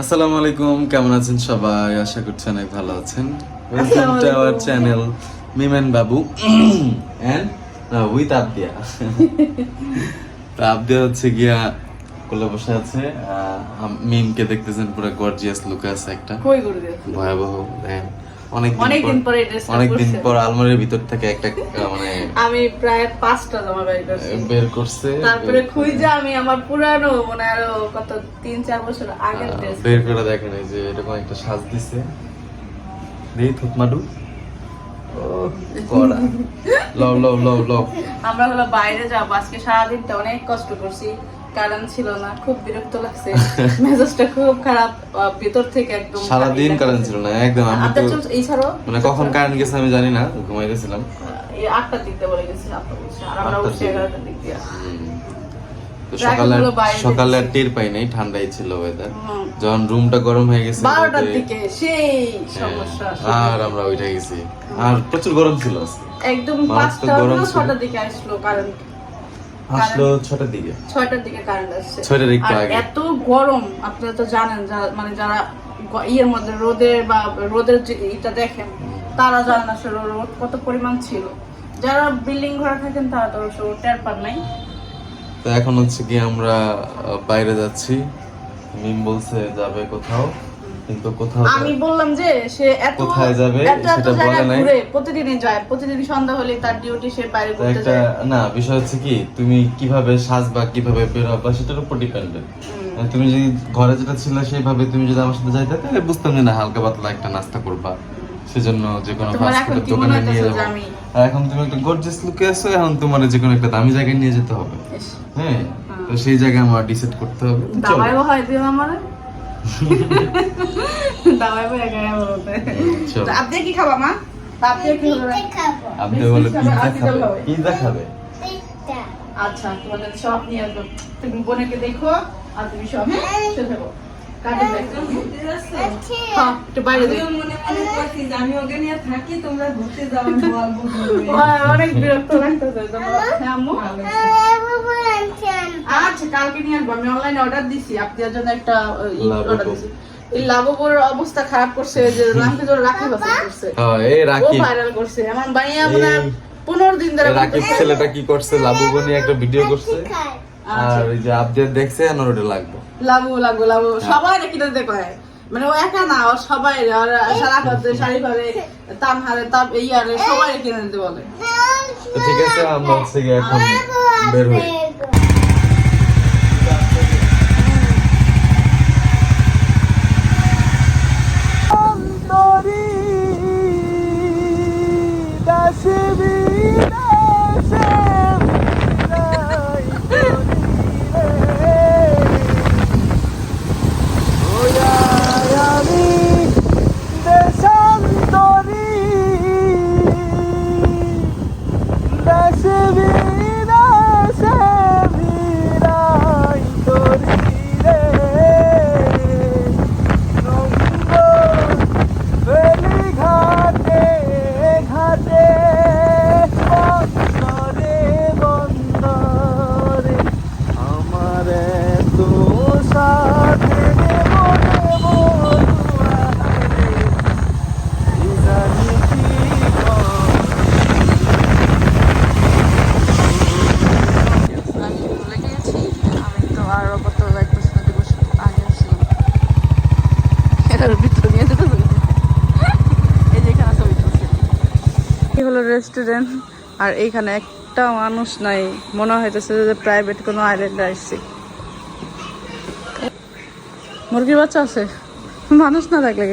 আসসালামু আলাইকুম কেমন আছেন সবাই? আশা করছি অনেক ভালো আছেন। ওয়েলকাম টু আওয়ার চ্যানেল মিমেন বাবু এন্ড উইথ আবদিয়া আবদিয়া হচ্ছে গিয়া কোলে বসে আছে। মিমকে দেখতেছেন পুরো গর্জিয়াস লুক আছে একটা। ভয়াবহ দেখেন অনেক অনেকদিন পরে এই dress টা অনেক দিন পরছে। পর আলমারির ভিতর থেকে একটা মানে আমি প্রায় পাঁচটা জামা বের করছি। বের করছে তারপরে খুঁজে আমি আমার পুরানো মানে আরও কত তিন চার বছর আগের ড্রেস বের করে দেখেন এই যে এরকম একটা সাজ দিছে। দেই থুতমাডু। আমরা হলো বাইরে যাব। আজকে সারাদিনটা অনেক কষ্ট করছি। কারেন্ট ছিল না খুব বিরক্ত লাগছে। মেজাজটা খুব খারাপ ভিতর থেকে একদম কারেন্ট ছিল না একদম আমি তো এই ছাড়াও মানে কখন কারেন্ট গেছে আমি জানি না ঘুমাইতেছিলাম। এই আটটার দিক বলে গেছি আর আমরা আটটার উঠছি দিক। দিয়ে। সকালে টের পাই নাই ঠান্ডাই ছিল ওয়েদার যখন রুমটা গরম হয়ে গেছে বারোটার দিকে সেই হ্যাঁ, সমস্যা আর আমরা উঠে গেছি। আর প্রচুর গরম ছিল একদম পাঁচটা গরম ছটার দিকে আসলো কারেন্ট আসলো ছটার দিকে। ছয়টার দিকে কারেন্ট আসছে। ছয়টার আর আগে। এত গরম আপনারা তো জানেন মানে যারা ইয়ের মধ্যে রোদের বা রোদের যে এটা দেখেন তারা জানেন আসলে রোদ কত পরিমাণ ছিল। যারা বিল্ডিং ঘরে থাকেন তারা তো টের পান নাই। তো এখন হচ্ছে কি আমরা বাইরে যাচ্ছি। মিম বলছে যাবে কোথাও। কিন্তু কোথাও আমি বললাম যে সে এত কোথায় যাবে এত এত সেটা বলে নাই। ঘুরে প্রতিদিনই যায়। প্রতিদিন সন্ধ্যা হলে তার ডিউটি সে বাইরে ঘুরতে যায়। না বিষয় হচ্ছে কি তুমি কীভাবে সাজবা কীভাবে সেটার উপর ডিপেন্ডেন্ট তুমি যদি ঘরে যেটা ছিল সেইভাবে তুমি যদি আমার সাথে যাইতে তাহলে বুঝতাম যে না হালকা পাতলা একটা নাস্তা করবা। সেজন্য যে কোনো তোমার ফাস্ট এখন ফুডের কি মনে দোকানে নিয়ে যাব। আর এখন তুমি একটা গর্জিয়াস লুকে আছো এখন তোমার যে কোনো একটা দামি জায়গায় নিয়ে যেতে হবে। হ্যাঁ? তো সেই জায়গায় আমার ডিসাইড করতে হবে। হয় দিও আমারে দাবাইও একা একা বলতে। আপনি কি খাবা মা? আপনি কি খাবে। আপনি বলে পিৎজা আর কি খাবে? খাবে? পিৎজা খাবে? আচ্ছা তোমাদের সব নিয়ে আসব। তুমি বোনকে দেখো আর তুমি সব চলে যাব। হ্যাঁ আমি অনেক বিরক্ত লাগতেছে। হ্যাঁ আচ্ছা কালকে নিয়ে আসব। আমি অনলাইনে অর্ডার দিছি। আপনার জন্য একটা অর্ডার দিছি। এই লাভবুর অবস্থা খারাপ করছে যে রাখি ধরে রাখি বাসা করছে। হ্যাঁ এই ও ভাইরাল করছে। আমার ভাইয়া মনে হয় দিন ধরে রাকিব ছেলেটা কি করছে? লাবু বনি একটা ভিডিও করছে। আচ্ছা। আর এই যে আপডেট দেখছে আর ওটা লাগবে। লাভু লাভু লাভু সবাই রেখে দিতে কয়? মানে ও একা না ও সবাই আর সারা করতে শাড়ি পরে তাম হারে তাম এই আরে সবাই কিনে দিতে বলে। ঠিক আছে আমরা হচ্ছে এখন বের হই। এটার ভিতরে নিয়ে যেতে এই যে এখানে ছবি তুলছে। এই হলো রেস্টুরেন্ট আর এইখানে একটা মানুষ নাই। মনে হইতেছে যে প্রাইভেট কোনো আইল্যান্ডে আসছে মুরগির বাচ্চা আছে? মানুষ না থাকলে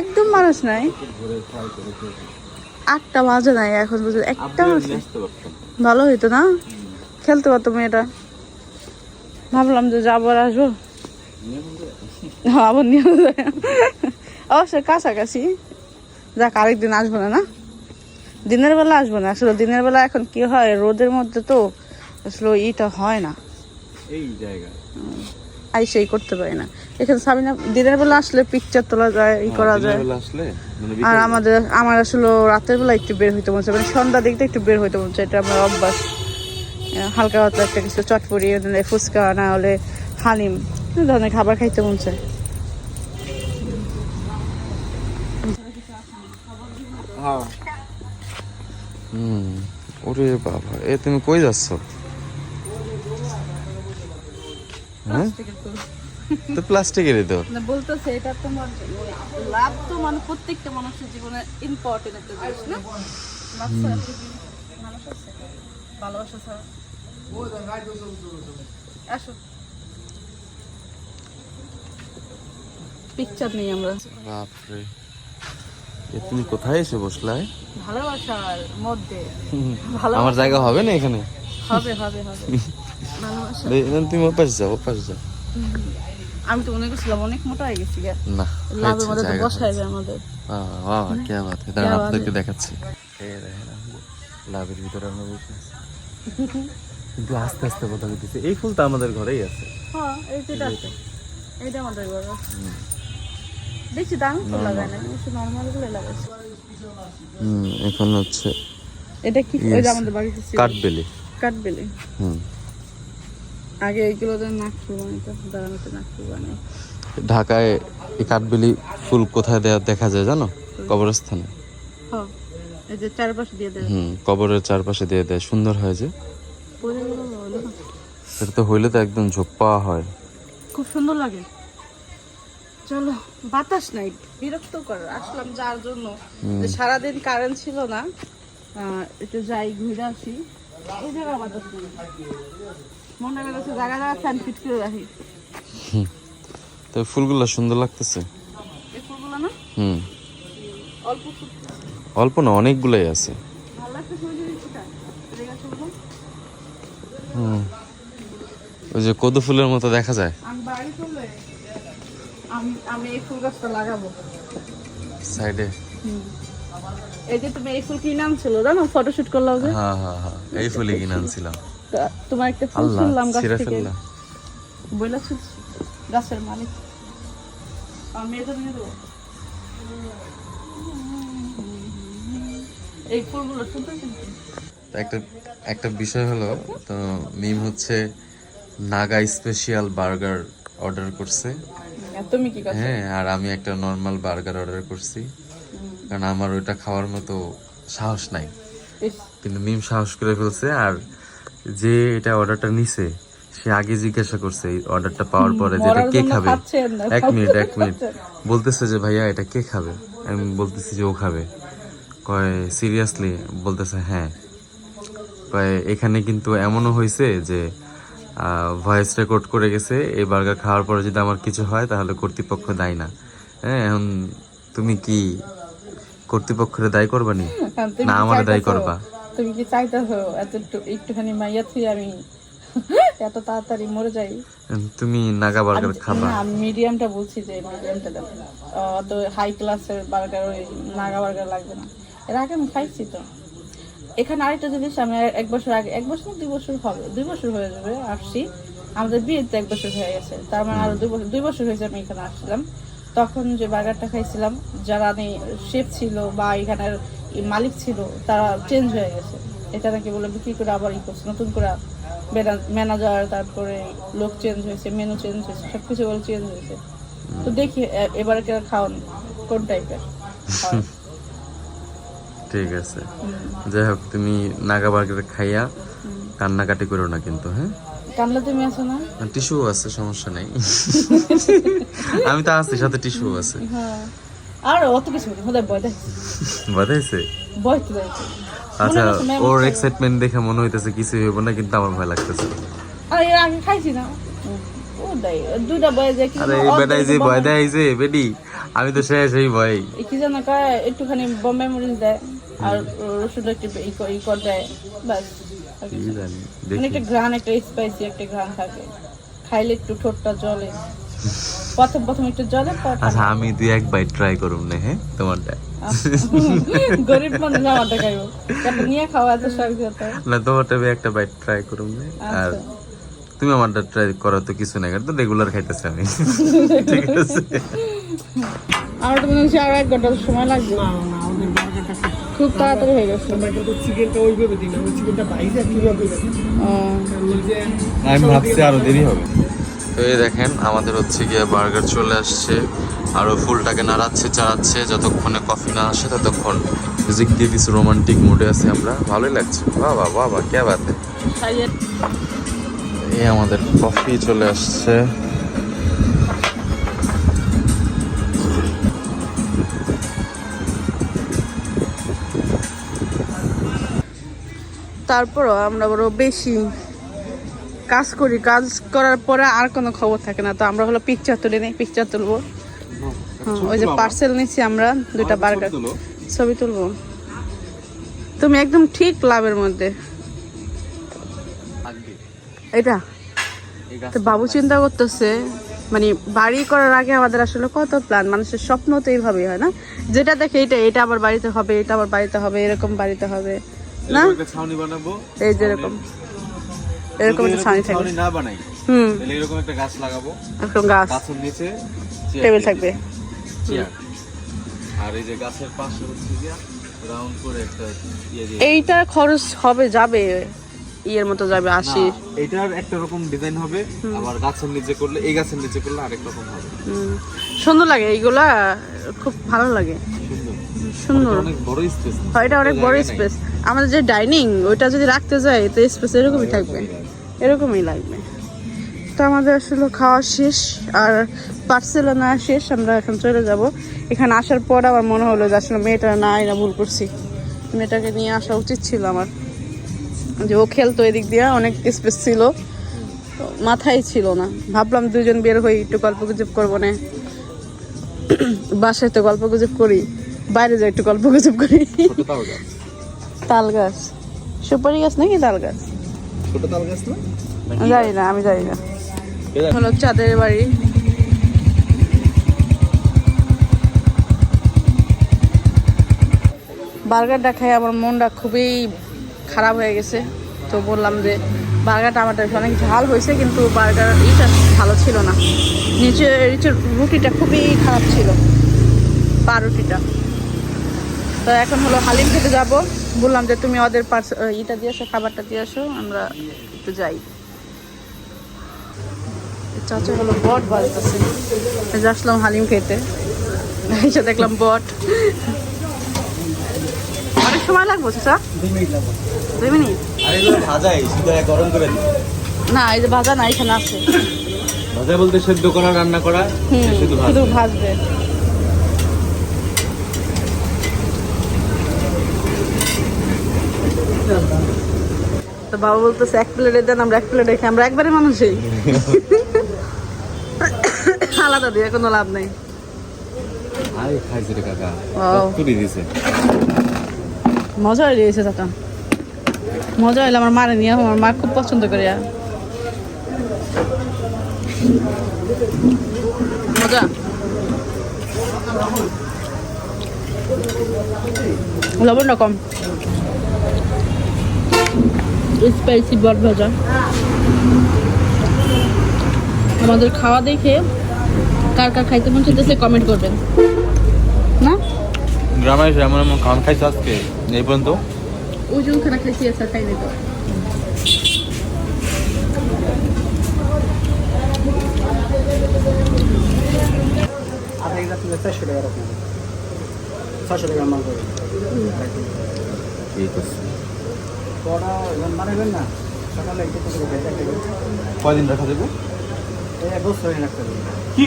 একদম মানুষ নাই। আটটা বাজে নাই এখন বুঝে একটা আছে ভালো হইতো না? খেলতে পারতো মেয়েটা। ভাবলাম যে যাব আর আসব। আবার নিয়ে যায় অবশ্যই কাছাকাছি। যাক আরেকদিন আসব না না? দিনের বেলা আসব না। আসলে দিনের বেলা এখন কি হয় রোদের মধ্যে তো আসলে ইটা হয় না। এই জায়গা। আইসেই করতে পারি না। এখানে সাবিনা দিনের বেলা আসলে পিকচার তোলা যায় ই করা যায়। মানে আর আমাদের আমার আসলে রাতের বেলা একটু বের হইতে মন চায়। মানে সন্ধ্যা দিকটা একটু বের হইতে মন চায়। এটা আমার অভ্যাস। হালকা পাতলা একটা কিছু চটপটি ফুচকা না হলে হালিম। ধরনের খাবার খাইতে মন চায়। হ্যাঁ। ওরে বাবা এ তুমি কই যাচ্ছ? হ্যাঁ? তো প্লাস্টিকের তো। না বলতেছে এটা তোমার মানে লাভ তো মানে প্রত্যেকটা মানুষের জীবনে ইম্পর্টেন্ট একটা জিনিস না? লাভ মানুষ আছে। ভালোবাসা ছাড়া। আসো। পিকচার নেই আমরা। বাপরে। এ তুমি কোথায় এসে বসলাই ভালোবাসার মধ্যে। আমার জায়গা হবে না এখানে? হবে হবে হবে। ভালোবাসা। তুমি ওর পাশে যাও ওর পাশে যাও। আমি তো অনেক মোটা হয়ে গেছি না লাভের আমাদের। মানে ভিতরে আস্তে আস্তে এই ফুল তো আমাদের ঘরেই আছে। হ্যাঁ, দেখছি দামি লাগায় না কিন্তু নর্মালগুলো লাগাইছে। হুম এখন হচ্ছে এটা কি? Yes. ওই যে আমাদের বাড়িতে ছিল। কাঠবেলি। কাঠবেলি। হুম। আগে এইগুলো দিয়ে নাক ফুল বানাইতো দাঁড়ানোতে নাক ফুল বানাই ঢাকায় এই কাঠবেলি ফুল কোথায় দেয়া দেখা যায় জানো? কবরস্থানে। হ্যাঁ এই যে চারপাশে দিয়ে দেবে হুম কবরের চারপাশে দিয়ে দেয়। সুন্দর হয় যে। পরে গেলো সেটা তো হইলে তো একদম ঝোপ পাওয়া হয়। খুব সুন্দর লাগে। চলো বাতাস নাই বিরক্ত কর আসলাম যার জন্য। সারাদিন কারেন্ট ছিল না একটু যাই ঘুরে আসি। এই জায়গা বাতাস মনে করেছে জায়গা জায়গা ফ্যান ফিট করে রাখি। তো ফুলগুলো সুন্দর লাগতেছে? এই ফুলগুলো না? হুম। অল্প অল্প না অনেকগুলোই আছে। ভালো লাগতেছে ওই জিনিসটা হুম। ওই যে কদু ফুলের মতো দেখা যায়। আমি আমি এই ফুল গাছটা লাগাবো। সাইডে? এই যে তুমি এই ফুল কিনে আনছিল জানো? ফটোশুট করলাম যে। হ্যাঁ হ্যাঁ হ্যাঁ। এই ফুলই কিনে আনছিলাম। তা তোমার একটা ফুল শুনলাম গাছ থেকে। বইলা গাছের মালিক। আমার মেয়েদের নিয়ে দেবো। এই ফুলগুলো একটা একটা বিষয় হলো তো মিম হচ্ছে নাগা স্পেশাল বার্গার অর্ডার করছে। তুমি কি করছ? হ্যাঁ আর আমি একটা নর্মাল বার্গার অর্ডার করছি। কারণ আমার ওইটা খাওয়ার মতো সাহস নাই। কিন্তু মিম সাহস করে ফেলছে আর যে এটা অর্ডারটা নিছে সে আগে জিজ্ঞাসা করছে এই অর্ডারটা পাওয়ার পরে যে এটা কে খাবে? এক মিনিট এক মিনিট। বলতেছে যে ভাইয়া এটা কে খাবে? আমি বলতেছি যে ও খাবে। কয় সিরিয়াসলি? বলতেছে হ্যাঁ। কয় এখানে কিন্তু এমনও হয়েছে যে ভয়েস রেকর্ড করে গেছে এই বার্গার খাওয়ার পরে যদি আমার কিছু হয় তাহলে কর্তৃপক্ষ দায়ী না। হ্যাঁ এখন তুমি কি কর্তৃপক্ষের দায়ী করবা নি? না আমার দায় করবা? তুমি কি চাইতেছো? এত একটু- একটুখানি মাইয়া থুই আমি এত তাড়াতাড়ি মরে যাই। তুমি নাগা বার্গার খাবা। আমি মিডিয়ামটা বলছি যে মিডিয়ামটা দেন অত হাই ক্লাসের বার্গার ওই নাগা বার্গার লাগবে না। এর আগে আমি খাইছি তো। এখানে আরেকটা জিনিস আমি এক বছর আগে, এক বছর দুই বছর হবে, দুই বছর হয়ে যাবে, আসছি। আমাদের বিয়েতে এক বছর হয়ে গেছে। তার মানে আরও দুই বছর দুই বছর হয়েছে আমি এখানে আসছিলাম। তখন যে বার্গারটা খাইছিলাম, যারা আমি শেফ ছিল বা এখানের মালিক ছিল, তারা চেঞ্জ হয়ে গেছে। এটা নাকি বলে বিক্রি করে আবার ই করছে, নতুন করে ম্যানেজার তারপরে লোক চেঞ্জ হয়েছে মেনু চেঞ্জ হয়েছে, সবকিছু বলে চেঞ্জ হয়েছে। তো দেখি এবারে খাওয়ান কোন টাইপের ঠিক আছে। যাই হোক তুমি নাগা বার্গার খাইয়া কান্নাকাটি করো না কিন্তু হ্যাঁ? কামলা তুমি আছো না? টিস্যু আছে সমস্যা নেই। আমি তো আছি সাথে টিস্যু আছে। হ্যাঁ। আর অত কিছু না হোদায় বয় দেখ বয় তো আচ্ছা ওর এক্সাইটমেন্ট দেখে মনে হইতেছে কিছু হইব না কিন্তু আমার ভয় লাগতেছে। আর আগে খাইছি না। জানো, ভয় আমি তো শেষ এই ভয় কি কয় একটুখানি বোম্বে মরিচ দেয়। আর রসুন একটু ই ক- দেয় ব্যাস আর না। মানে একটা ঘ্রাণ একটা স্পাইসি একটা ঘ্রাণ থাকে। খাইলে একটু ঠোঁটটা জলে প্রথম প্রথম একটু জলে আচ্ছা আমি দুই এক বাইট ট্রাই করুম না হ্যাঁ? তোমারটা। গরিব মানুষ আমারটা খাইব। তারপর নিয়ে খাওয়া এত শখ না তোমারটা একটা বাইট ট্রাই করুম না। আর আচ্ছা তুমি আমারটা ট্রাই করার তো কিছু নাই কারণ তো রেগুলার খাইতেছি আমি। ঠিক আছে। আমার তো মনে হচ্ছে আর এক ঘণ্টা সময় লাগবে। না না খুব তাড়াতাড়ি হয়ে গেছে। আমরা কিন্তু চিকেনটা ওইভাবে দিই না ওই চিকেনটা বাইরে কীভাবে ও, ওই যে আমি ভাবছি আরও দেরি হবে। তো এই দেখেন আমাদের হচ্ছে গিয়ে বার্গার চলে আসছে আরও ফুলটাকে নাড়াচ্ছে চাড়াচ্ছে যতক্ষণে কফি না আসে ততক্ষণ মিউজিক দিয়ে দিচ্ছে রোমান্টিক মুডে আছে আমরা। ভালোই লাগছে। বাবা বাবা কে বাতে। এই আমাদের কফি চলে আসছে। তারপরও আমরা বড় বেশি কাজ করি। কাজ করার পরে আর কোনো খবর থাকে না। তো আমরা হলো পিকচার তুলে নিই পিকচার তুলবো। হ্যাঁ, ওই যে পার্সেল নিচ্ছি আমরা দুইটা বার্গার ছবি তুলবো। তুমি একদম ঠিক লাভের মধ্যে। এটা? তো বাবু চিন্তা করতেছে মানে বাড়ি করার আগে আমাদের আসলে কত প্ল্যান মানুষের স্বপ্ন তো এইভাবেই হয় না? যেটা দেখে এটা এটা আবার বাড়িতে হবে এটা আবার বাড়িতে হবে এরকম বাড়িতে হবে। না? ছাউনি বানাবো এই যেরকম এরকম। একটা ছাউনি থাকবে না বানাই হুম। তাহলে এরকম একটা গাছ লাগাবো। এরকম গাছ। গাছের নিচে টেবিল থাকবে। চেয়ার। আর এই যে গাছের পাশে হচ্ছে গিয়া রাউন্ড করে একটা ইয়ে এইটা খরচ হবে যাবে ইয়ের মতো যাবে আশি না, এটার একটা রকম ডিজাইন হবে আবার গাছের নিচে করলে এই গাছের নিচে করলে আরেক রকম হবে। সুন্দর লাগে এইগুলা খুব ভালো লাগে। সুন্দর। সুন্দর অনেক বড় স্পেস হয় এটা অনেক বড় স্পেস আমাদের যে ডাইনিং ওইটা যদি রাখতে যাই তো স্পেস এরকমই থাকবে। এরকমই লাগবে। তো আমাদের আসলে খাওয়া শেষ আর পার্সেলও না শেষ আমরা এখন চলে যাব। এখানে আসার পর আমার মনে হলো যে আসলে মেয়েটা না না ভুল করছি। মেয়েটাকে নিয়ে আসা উচিত ছিল আমার। যে ও খেলতো এদিক দিয়ে অনেক স্পেস ছিল। মাথায় ছিল না। ভাবলাম দুজন বের হই একটু গল্প গুজব করব না। বাসায় তো গল্প গুজব করি। বাইরে যাই একটু গল্প গুজব করি। তাল গাছ। সুপারি গাছ নাকি তাল গাছ? ছোট তাল গাছ না? জানি না আমি জানি না। হলো চাঁদের বাড়ি। বার্গারটা খাই আমার মনটা খুবই খারাপ হয়ে গেছে। তো বললাম যে বার্গারটা আমার অনেক ঝাল হয়েছে কিন্তু বার্গার ইটা ভালো ছিল না। নিচে নিচের রুটিটা খুবই খারাপ ছিল। পা রুটিটা। তো এখন হলো হালিম খেতে যাব। বললাম যে তুমি ওদের পার্স ইটা দিয়ে আসো খাবারটা দিয়ে আসো আমরা একটু যাই। চাচা হলো বট বাজতেছে। আসলাম হালিম খেতে। এসে দেখলাম বট। অনেক সময় লাগবো চাচা? দুই মিনিট গরম করে না এই যে ভাজা না এখানে আছে। ভাজা বলতে সেদ্ধ করা রান্না করা শুধু ভাজবে। তো বাবা বলতেছে এক প্লেটে দেন আমরা এক প্লেটে খাই আমরা একবারে মানুষই। আলাদা দিয়ে কোনো লাভ নেই। মজা হয়ে গেছে চাচা। মজা হইলে আমার মারে নিয়ে আমার মা খুব পছন্দ করে। মজা। লবণটা কম। স্পাইসি বট ভাজা। আমাদের খাওয়া দেখে কার কার খাইতে মন চাইতেছে কমেন্ট করবেন। না? গ্রামে এসে এমন এমন খান খাইছে আজকে এই পর্যন্ত। ওই যে ওখানে খাইছি আছে তো আধা গ্লাস নিলে চারশো টাকা রাখুন ছশো টাকা মাল করে ঠিক আছে কয়দিন রাখা কি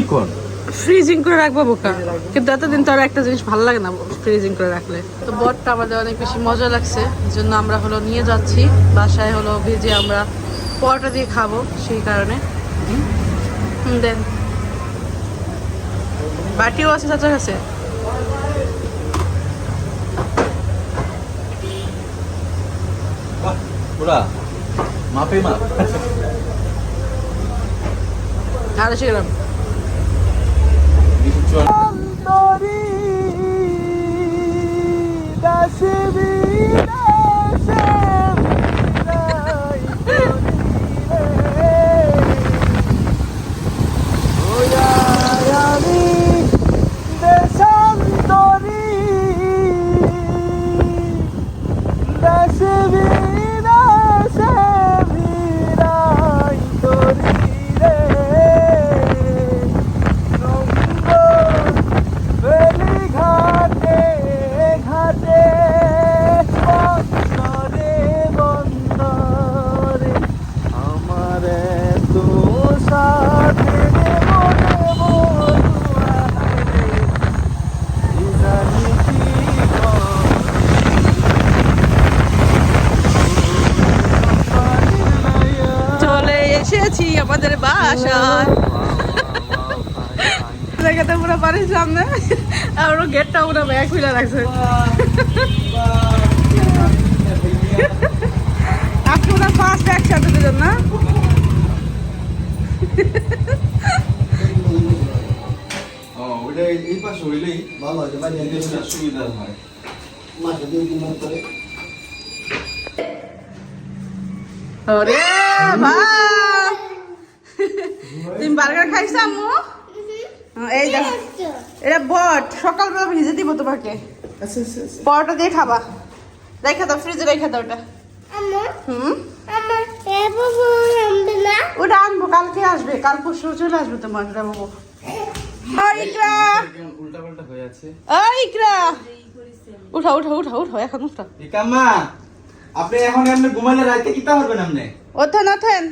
ফ্রিজিং করে রাখব বোকা। কিন্তু এতদিন তো আর একটা জিনিস ভালো লাগে না ফ্রিজিং করে রাখলে। তো বটটা আমাদের অনেক বেশি মজা লাগছে। এই জন্য আমরা হলো নিয়ে যাচ্ছি। বাসায় হলো ভেজে আমরা পরোটা দিয়ে খাব সেই কারণে। দেন। বাটিও আছে চাচার কাছে। পুরা মাপে মাপ। আড়াইশো গ্রাম। দাসবি দাসে বাড়ির সামনে। আর ওর গেটটা পুরো ব্যাগ খুলে রাখছে। আজকে ওরা ফার্স্ট একসাথে দুজন না? এই পাশে হইলেই ভালো হয় বাইরে সুবিধা হয়। মাকে দিয়ে দিন করে ওরে ভাই তুমি বার্গার খাইছো আম্মু? এই দেখো। এটা বট। সকালবেলা ভিজে দিব তোমাকে। আচ্ছা আচ্ছা আচ্ছা। পরোটা দিয়ে খাবা। রেখে দাও ফ্রিজে রেখে দাও ওটা হুম? ওটা আনব কালকে আসবে। কাল পরশু চলে আসবে তোমার বাবু। হয়ে উঠা উঠা উঠা উঠা এখন উঠা। ইকাম্মা আপনি এখন এমনি ঘুমাইলে রাইতে কিতা করবেন আপনি ওঠেন ওঠেন।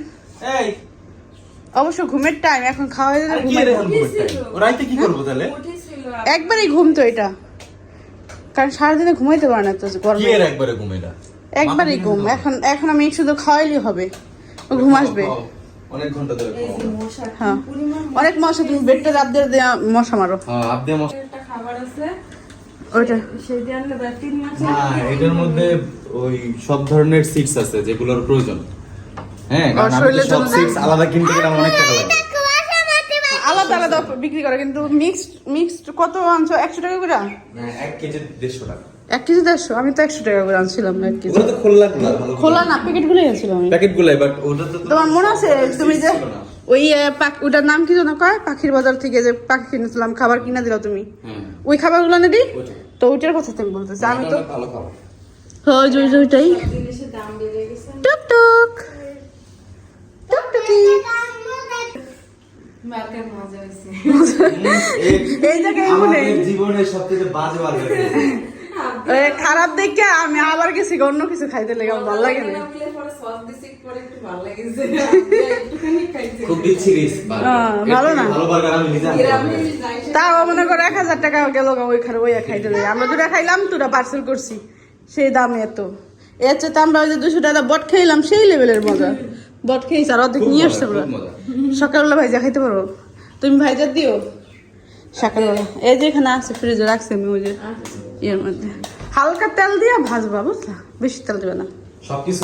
এই অবশ্য ঘুমের টাইম এখন খাওয়া দিলে আর কি ঘুমাই। রে এখন ঘুমাইতে ও রাইতে কি করব তাহলে? একবারই ঘুম তো এটা। কারণ সারাদিনে ঘুমাইতে পারে না তো গরমে। একবারে ঘুমাইলা একবারই ঘুম। এখন এখন আমি শুধু খাওয়াইলে হবে। ঘুম আসবে। অনেক ঘণ্টা ধরে মশা হ্যাঁ। অনেক মশা তুমি বেডটা রাত দিয়ে দেয়া মশা মারো। হ্যাঁ আমার একটা খাবার আছে ওইটা। সেই দিয়ে আনলে তিন মাস না এটার মধ্যে ওই সব ধরনের সিটস আছে যেগুলোর প্রয়োজন। হ্যাঁ সব আলাদা কিনতে গেলে অনেক টাকা লাগে। আলাদা আলাদা বিক্রি করে কিন্তু মিক্সড মিক্সড কত আনছো? একশো টাকা করে? হ্যাঁ, এক কেজি দেড়শো টাকা। এক কেজি দেড়শো? আমি তো একশো টাকা করে আনছিলাম এক কেজি। তো খোলা খোলা খোলা না প্যাকেট গুলোই আনছিলাম আমি। প্যাকেট গুলাই বাট ওটা তো তোমার মনে আছে তুমি যে ওই ওটার নাম কি যেন কয়? পাখির বাজার থেকে যে পাখি কিনেছিলাম খাবার কিনা দিলা তুমি। হ্যাঁ। ওই খাবারগুলো নেবি ওইটা। তো ওইটার কথা তুমি বলতেছি আমি তো ভালো খাবার। হয় ওইটাই দাম বেড়ে গেছে টুক টুক টুকটুকি মার্কেট মজা হয়েছে। এই জায়গায় মনে জীবনের সবথেকে বাজে বাজে খারাপ দেখে আমি আবার গেছি অন্য কিছু খাইতে লেগে ভালো লাগে না। পরে সস দিছি পরে একটু ভালো লাগেছে। একটুখানি খাইছে। খুব বিচ্ছিরিস ভালো না। ভালো বার্গার আমি নিজে আনতে গ্রামে পারব। যাই তাও মনে করো এক হাজার টাকা গেল ওই খারাপ ওই খাইতে লেগে। আমরা দুটা খাইলাম দুটা পার্সেল করছি। সেই দাম এত। এর চেয়ে তো আমরা ওই যে দুশো টাকা বট খাইলাম সেই লেভেলের মজা। বট খেয়েছি আর অর্ধেক নিয়ে আসছে পুরো। সকালবেলা ভাইজা খাইতে পারো তুমি ভাইজা দিও। সকালবেলা। এই যে এখানে আছে ফ্রিজে রাখছি আমি ওই যে ইয়ের মধ্যে। হালকা তেল দিয়ে ভাজবা বুঝলা? বেশি তেল দেবে না। সবকিছু